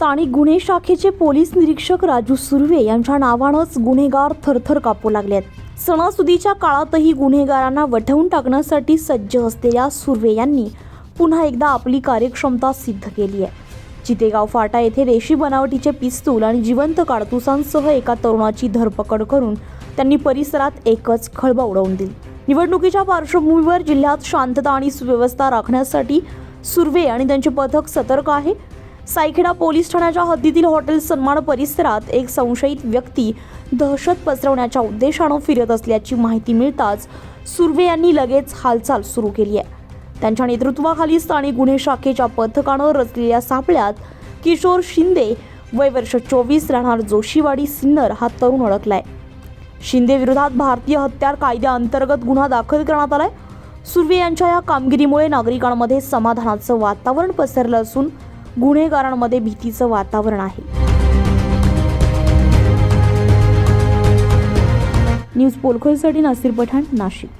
स्थानिक गुन्हे शाखेचे पोलीस निरीक्षक राजू सुर्वे यांच्या नावानंच गुन्हेगार थरथर कापू लागले आहेत. सणासुदीच्या काळातही गुन्हेगारांना वठवून टाकण्यासाठी सज्ज असलेल्या सुर्वे यांनी पुन्हा एकदा आपली कार्यक्षमता सिद्ध केली आहे. चितेगाव फाटा येथे रेशी बनावटीचे पिस्तूल आणि जिवंत काडतुसांसह एका तरुणाची धरपकड करून त्यांनी परिसरात एकच खळबा उडवून दिली. निवडणुकीच्या पार्श्वभूमीवर जिल्ह्यात शांतता आणि सुव्यवस्था राखण्यासाठी सुर्वे आणि त्यांचे पथक सतर्क आहे. सायखेडा पोलीस ठाण्याच्या हद्दीतील हॉटेल सन्मान परिसरात एक संशयित व्यक्ती दहशत पसरवण्याच्या उद्देशानं फिरत असल्याची माहिती मिळताच सुर्वे यांनी लगेच हालचाल सुरू केली आहे. त्यांच्या नेतृत्वाखाली स्थानिक गुन्हे शाखेच्या पथकानं रचलेल्या सापळ्यात किशोर शिंदे वय वर्ष चोवीस राहणार जोशीवाडी सिन्नर हा तरुण अडकलाय. शिंदे विरोधात भारतीय हत्यार कायद्याअंतर्गत गुन्हा दाखल करण्यात आलाय. सुर्वे यांच्या या कामगिरीमुळे नागरिकांमध्ये समाधानाचं वातावरण पसरलं असून गुन्हेगारांमध्ये भीतीचं वातावरण आहे. न्यूज पोलखोलसाठी नासिर पठाण नाशिक.